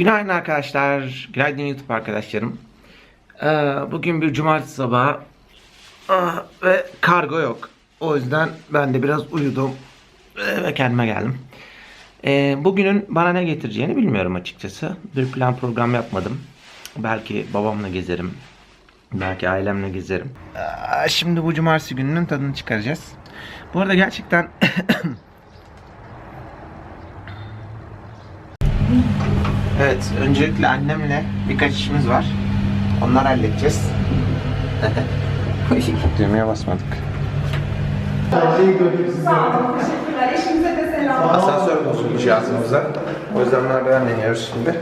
Günaydın arkadaşlar. Günaydın YouTube arkadaşlarım. Ee, bugün bir cumartesi sabahı Ah, ve kargo yok. O yüzden ben de biraz uyudum Ee, ve kendime geldim. Ee, bugünün bana ne getireceğini bilmiyorum açıkçası. Bir plan program yapmadım. Belki babamla gezerim. Belki ailemle gezerim. Aa, Şimdi bu cumartesi gününün tadını çıkaracağız. Bu arada gerçekten Evet, öncelikle annemle birkaç işimiz var. Onları halledeceğiz. Düğmeye basmadık. Teşekkürler. Eşinize de selam. Asansör bozulmuş ağzımıza. O yüzden merdiven deniyoruz şimdi.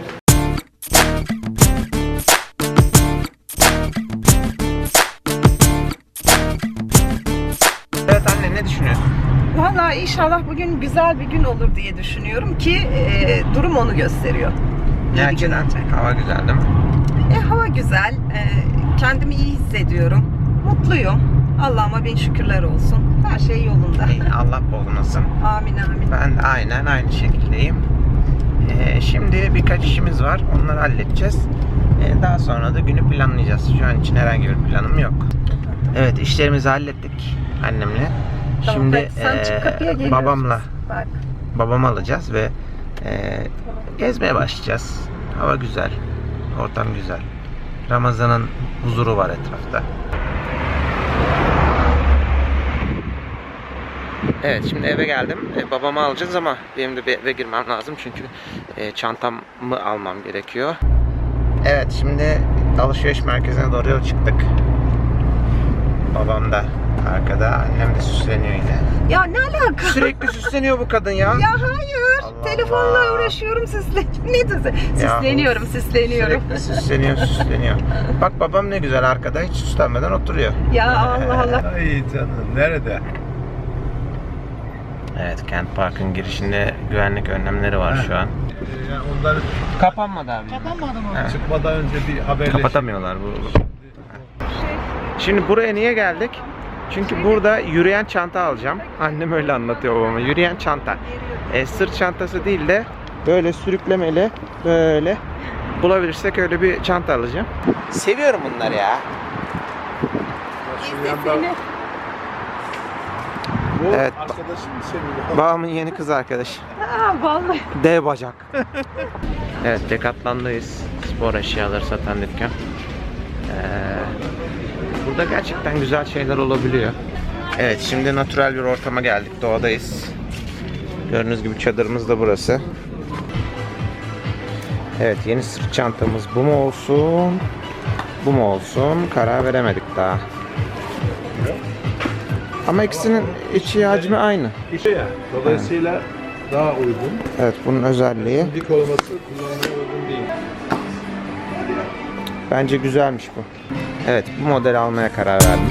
Evet anne ne düşünüyorsun? Valla inşallah bugün güzel bir gün olur diye düşünüyorum ki e, durum onu gösteriyor. Gerçekten hava güzel değil mi? E, hava güzel. e, kendimi iyi hissediyorum. Mutluyum. Allah'ıma bin şükürler olsun. Her şey yolunda. İyi, Allah bozmasın. Amin amin. Ben de aynen aynı şekildeyim. Ee, şimdi birkaç işimiz var. Onları halledeceğiz. Ee, daha sonra da günü planlayacağız. Şu an için herhangi bir planım yok. Evet işlerimizi hallettik annemle. Tamam, Şimdi hadi sen çık, kapıya geliyoruz babamla. Bak. babamı alacağız ve ee, gezmeye başlayacağız. Hava güzel. Ortam güzel. Ramazan'ın huzuru var etrafta. Evet şimdi eve geldim. E, babamı alacağız ama benim de bir eve girmem lazım çünkü e, çantamı almam gerekiyor. Evet şimdi alışveriş merkezine doğru yola çıktık. Babam da arkada, annem de süsleniyor yine. Ya ne alaka? Sürekli süsleniyor bu kadın ya. Ya hayır. Allah Telefonla Allah. uğraşıyorum süsle. Ne diyorsun? Süsleniyorum, süsleniyorum. Sürekli süsleniyor, süsleniyor. Bak babam ne güzel arkada hiç süslenmeden oturuyor. Ya Allah Allah. Ay canım nerede? Evet, Kent Park'ın girişinde güvenlik önlemleri var şu an. Ee, Yani onları Kapanmadı abi. kapanmadı mı? He. Çıkmadan önce bir haberleşip. Kapatamıyorlar bu. Şimdi buraya niye geldik? Çünkü burada yürüyen çanta alacağım. Annem öyle anlatıyor babama. Yürüyen çanta. E, sırt çantası değil de böyle sürüklemeli böyle bulabilirsek öyle bir çanta alacağım. Seviyorum bunları ya. Bu Evet. arkadaşım senin. Babamın yeni kız arkadaşı. Ha vallahi. Dev bacak. evet Decathlon'dayız. Spor eşyaları satan dükkan. Ee, burada gerçekten güzel şeyler olabiliyor. Evet şimdi natürel bir ortama geldik. Doğadayız. Gördüğünüz gibi çadırımız da burası. Evet yeni sırt çantamız bu mu olsun? Bu mu olsun? Karar veremedik daha. Ama ikisinin içi hacmi aynı. İşe ya. Dolayısıyla daha uygun. Evet bunun özelliği. Dik olması kullanmaya uygun değil. Bence güzelmiş bu. Evet bu modeli almaya karar verdim.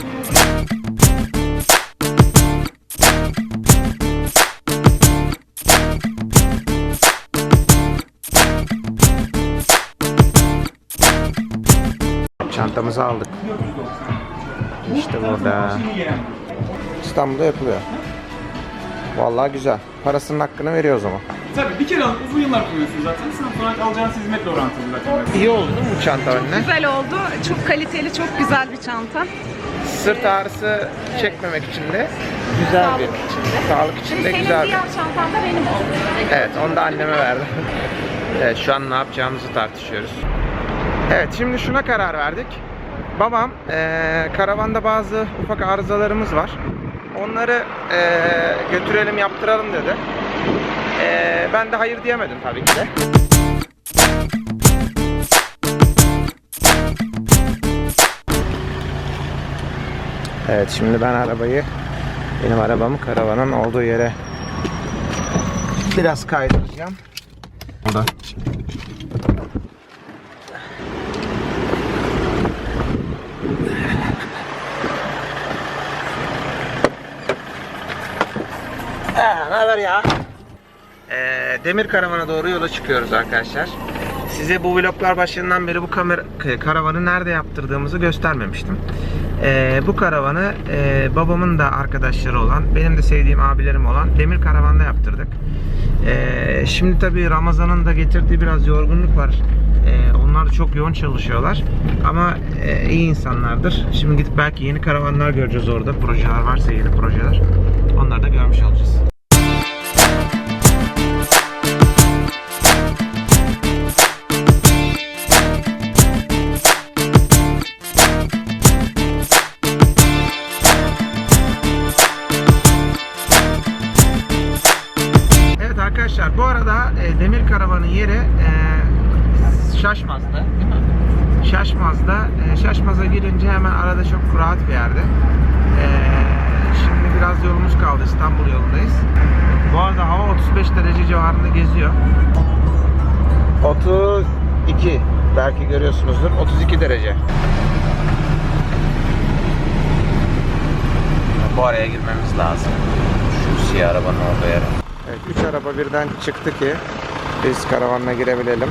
Çantamızı aldık. İşte burada. İstanbul'da yapılıyor. Vallahi güzel. Parasının hakkını veriyor o zaman. Tabii bir kere alıp uzun yıllar kullanıyorsun zaten. Sen sonra alacağınız hizmetle orantılı zaten. İyi oldu değil mi bu çanta önüne? Güzel oldu. Çok kaliteli, çok güzel bir çanta. Sırt ağrısı çekmemek için de güzel bir sağlık için de güzel bir. çantan da benim oldu. Evet onu da anneme verdim. evet şu an ne yapacağımızı tartışıyoruz. Evet şimdi şuna karar verdik. Babam eee, karavanda bazı ufak arızalarımız var. Onları eee, götürelim yaptıralım dedi. Eee, ben de hayır diyemedim tabii ki de. Evet şimdi ben arabayı benim arabamı karavanın olduğu yere biraz kaydıracağım. Burada. Ee, ne haber ya? Ee, Demir Karavan'a doğru yola çıkıyoruz arkadaşlar. Size bu vloglar başından beri bu kamera, karavanı nerede yaptırdığımızı göstermemiştim. Ee, bu karavanı e, babamın da arkadaşları olan, benim de sevdiğim abilerim olan Demir Karavan'da yaptırdık. Ee, şimdi tabii Ramazan'ın da getirdiği biraz yorgunluk var. Ee, onlar çok yoğun çalışıyorlar. Ama e, iyi insanlardır. Şimdi gidip belki yeni karavanlar göreceğiz orada. Projeler varsa yeni projeler. Onları da görmüş olacağız. Hemen arada çok rahat bir yerde. E, şimdi biraz yolumuz kaldı. İstanbul yolundayız. Bu arada hava 35 derece civarında geziyor. 32 belki görüyorsunuzdur. 32 derece. Bu araya girmemiz lazım. Şu siyah arabanın olduğu yere. Evet, 3 araba birden çıktı ki biz karavanla girebilelim.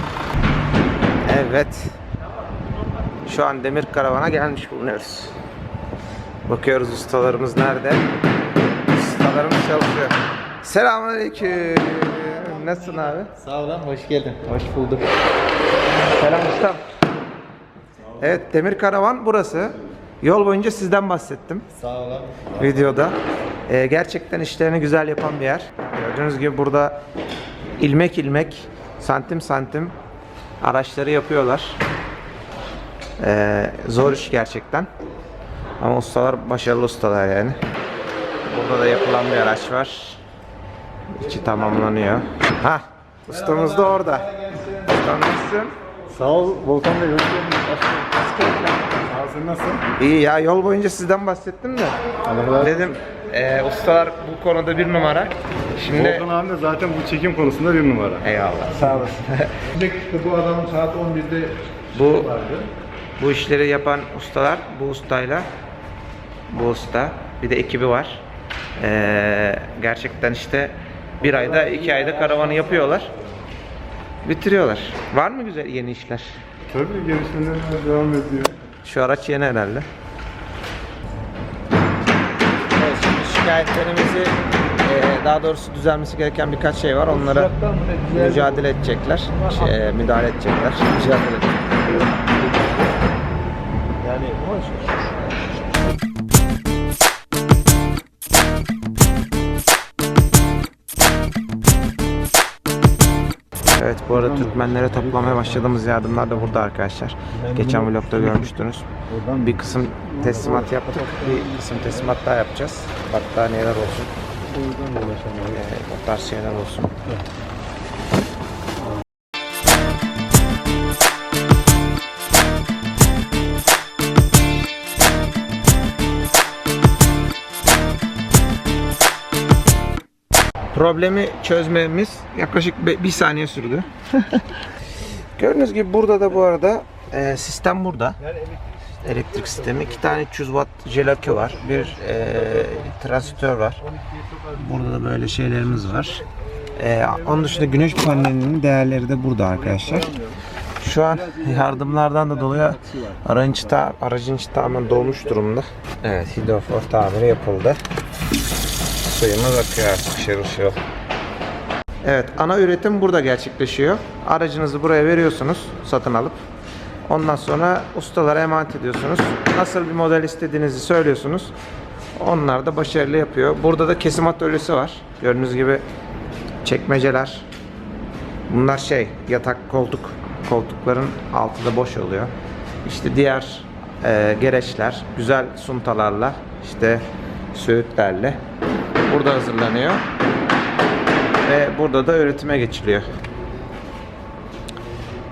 Evet. Şu an demir karavana gelmiş bulunuyoruz. Bakıyoruz ustalarımız nerede? Ustalarımız çalışıyor. Selamünaleyküm. Nasılsın abi? Sağ olun, hoş geldin. Hoş bulduk. Selam ustam. Evet demir karavan burası. Yol boyunca sizden bahsettim Sağ olun. videoda. Ee, gerçekten işlerini güzel yapan bir yer. Gördüğünüz gibi burada ilmek ilmek, santim santim araçları yapıyorlar. Ee, zor iş gerçekten. Ama ustalar başarılı ustalar yani. Burada da yapılan bir araç var. İçi tamamlanıyor. Ha, ustamız da orada. Ustam nasılsın? Sağ ol Volkan Bey. Hoş geldiniz. Nasıl? İyi ya yol boyunca sizden bahsettim de. Olsun. Dedim e, ustalar bu konuda bir numara. Şimdi Volkan abi de zaten bu çekim konusunda bir numara. eyvallah sağ olasın. bu adam saat 11'de bu bu işleri yapan ustalar bu ustayla bu usta bir de ekibi var. Ee, gerçekten işte bir ayda iki ayda karavanı yapıyorlar. Bitiriyorlar. Var mı güzel yeni işler? Tabii gelişmeler devam ediyor. Şu araç yeni herhalde. Evet şimdi şikayetlerimizi e, daha doğrusu düzelmesi gereken birkaç şey var. Onlara mücadele edecekler. Şey, e, müdahale edecekler. Mücadele edecekler. Evet bu arada Türkmenlere toplamaya başladığımız yardımlar da burada arkadaşlar. Geçen vlogda görmüştünüz. Bir kısım teslimat yaptık. Bir kısım teslimat daha yapacağız. Battaniyeler olsun. Ee, o tarz şeyler olsun. Problemi çözmemiz yaklaşık bir saniye sürdü. Gördüğünüz gibi burada da bu arada e, sistem burada. Elektrik sistemi. iki tane 300 watt jelakü var. Bir e, transistör var. Burada da böyle şeylerimiz var. E, onun dışında güneş panelinin değerleri de burada arkadaşlar. Şu an yardımlardan da dolayı aracın aracın tamamen dolmuş durumda. Evet, hidrofor tamiri yapıldı. Suyumuz akıyor artık şırıl şırıl. Evet, ana üretim burada gerçekleşiyor. Aracınızı buraya veriyorsunuz satın alıp. Ondan sonra ustalara emanet ediyorsunuz. Nasıl bir model istediğinizi söylüyorsunuz. Onlar da başarılı yapıyor. Burada da kesim atölyesi var. Gördüğünüz gibi çekmeceler. Bunlar şey, yatak koltuk. Koltukların altı da boş oluyor. İşte diğer e, gereçler, güzel suntalarla, işte söğütlerle burada hazırlanıyor. Ve burada da üretime geçiliyor.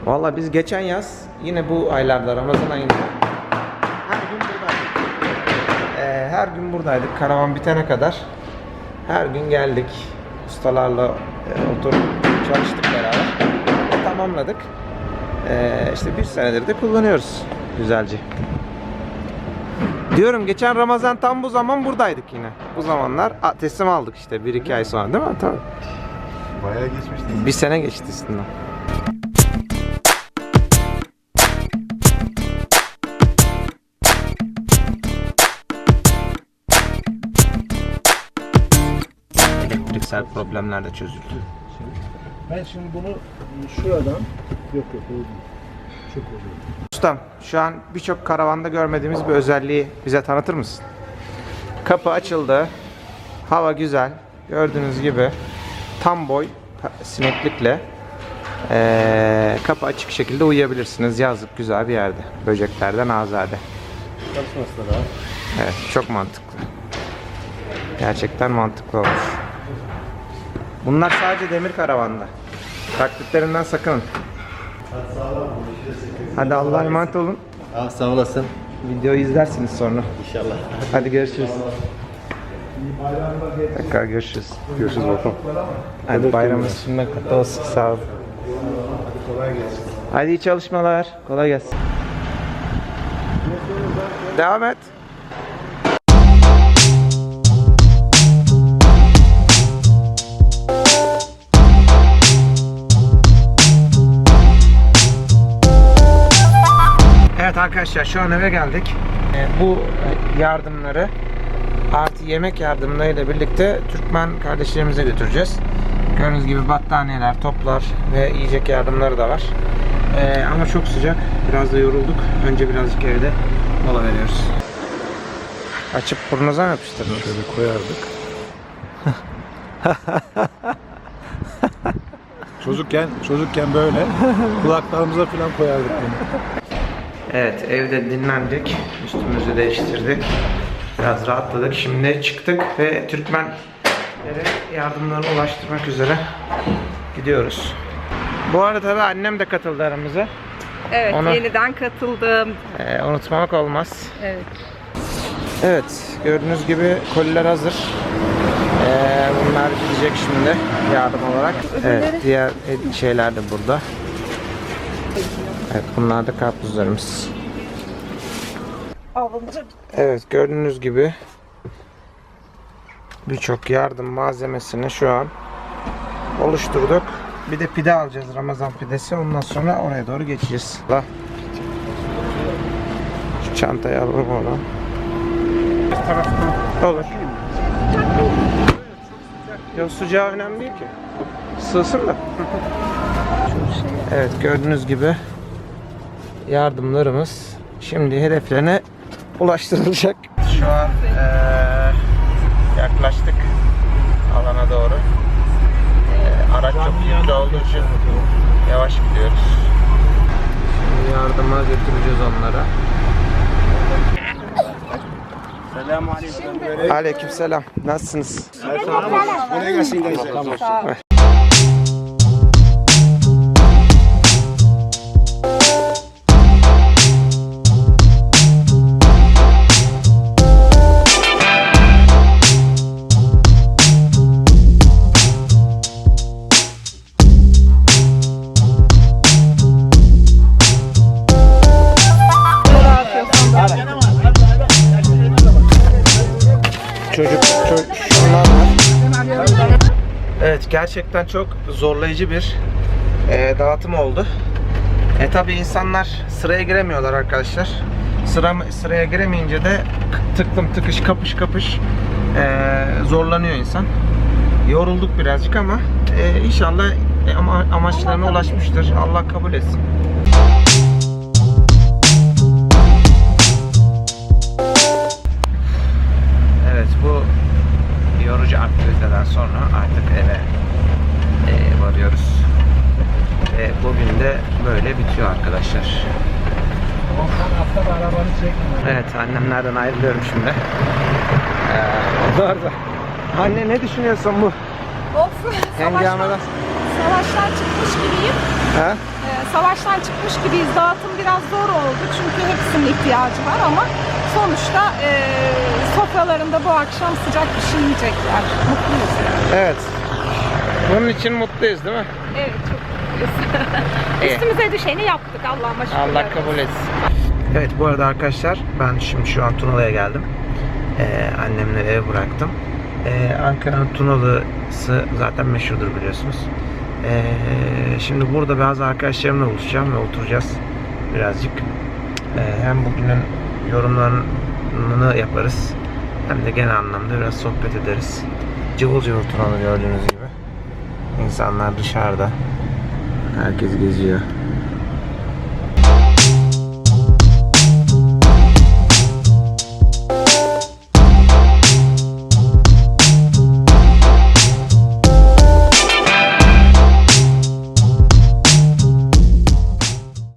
Valla biz geçen yaz yine bu aylarda Ramazan ayında her gün buradaydık. Ee, her gün buradaydık karavan bitene kadar. Her gün geldik. Ustalarla e, oturup çalıştık beraber. Tamamladık. Ee, işte bir senedir de kullanıyoruz güzelce. Diyorum geçen Ramazan tam bu zaman buradaydık yine. Bu zamanlar a, teslim aldık işte 1-2 ay sonra değil mi? Tabii. bayağı geçmişti. Bir sene geçti üstünden. Elektriksel problemler de çözüldü. Ben şimdi bunu şuradan yok yok o değil. Çok oluyor. Ustam şu an birçok karavanda görmediğimiz bir özelliği bize tanıtır mısın? Kapı açıldı. Hava güzel. Gördüğünüz gibi tam boy sineklikle eee, kapı açık şekilde uyuyabilirsiniz. Yazlık güzel bir yerde. Böceklerden azade. Çalışması da rahat. Evet çok mantıklı. Gerçekten mantıklı olmuş. Bunlar sadece demir karavanda. Taktiklerinden sakının. Hadi Allah'a emanet olun. Ah, sağ olasın. Videoyu izlersiniz sonra. İnşallah. Hadi görüşürüz. Tekrar görüşürüz. Görüşürüz bakalım. Hadi bayramınız şimdiden kutlu olsun. Sağ olun. Hadi iyi çalışmalar. Kolay gelsin. Devam et. Evet arkadaşlar şu an eve geldik. Ee, bu yardımları artı yemek yardımlarıyla birlikte Türkmen kardeşlerimize götüreceğiz. Gördüğünüz gibi battaniyeler, toplar ve yiyecek yardımları da var. Ee, ama çok sıcak. Biraz da yorulduk. Önce birazcık evde mola veriyoruz. Açıp burnunuza mı yapıştırdınız? Şöyle koyardık. çocukken çocukken böyle kulaklarımıza falan koyardık bunu. Evet evde dinlendik. Üstümüzü değiştirdik. Biraz rahatladık. Şimdi çıktık ve Türkmenlere yardımlarını ulaştırmak üzere gidiyoruz. Bu arada tabii annem de katıldı aramıza. Evet Ona- yeniden katıldım. Ee, unutmamak olmaz. Evet. Evet, gördüğünüz gibi koliler hazır. Ee, bunlar gidecek şimdi yardım olarak. Evet, diğer şeyler de burada. Evet, bunlar da karpuzlarımız. Evet, gördüğünüz gibi birçok yardım malzemesini şu an oluşturduk. Bir de pide alacağız, Ramazan pidesi. Ondan sonra oraya doğru geçeceğiz. Allah. Şu çantayı alalım oradan. Olur. Yok sıcağı önemli değil ki. Sığsın da. Evet gördüğünüz gibi yardımlarımız şimdi hedeflerine ulaştırılacak. Şu an eee, yaklaştık alana doğru. Eee, araç çok yüklü olduğu için yavaş gidiyoruz. Şimdi yardıma götüreceğiz onlara. Aleykümselam. Nasılsınız? Çocuk, şunlar var. Evet gerçekten çok zorlayıcı bir e, dağıtım oldu. E tabi insanlar sıraya giremiyorlar arkadaşlar. Sıra, sıraya giremeyince de tıklım tıkış kapış kapış e, zorlanıyor insan. Yorulduk birazcık ama e, inşallah e, ama, amaçlarına ulaşmıştır. Allah kabul etsin. Arkadaşlar. Evet annemlerden ayrılıyorum şimdi. Ee, onlar da- Anne ne düşünüyorsun bu Of, savaştan, savaştan çıkmış gibiyim. Ha? Ee, savaştan çıkmış gibiyiz. Dağıtım biraz zor oldu çünkü hepsinin ihtiyacı var ama sonuçta e, sofralarında bu akşam sıcak bir şey yiyecekler. Mutluyuz. Evet. Bunun için mutluyuz değil mi? Evet, çok mutluyuz. İyi. Üstümüze düşeni yaptık Allah'ıma şükürler. Allah kabul etsin. Evet bu arada arkadaşlar ben şimdi şu an Tunalı'ya geldim. Ee, annemleri eve bıraktım. Ee, Ankara'nın Tunalı'sı zaten meşhurdur biliyorsunuz. Ee, şimdi burada bazı arkadaşlarımla buluşacağım ve oturacağız birazcık. Ee, hem bugünün yorumlarını yaparız hem de genel anlamda biraz sohbet ederiz. Cıvıl cıvıl Tunalı gördüğünüz gibi. İnsanlar dışarıda. Herkes geziyor.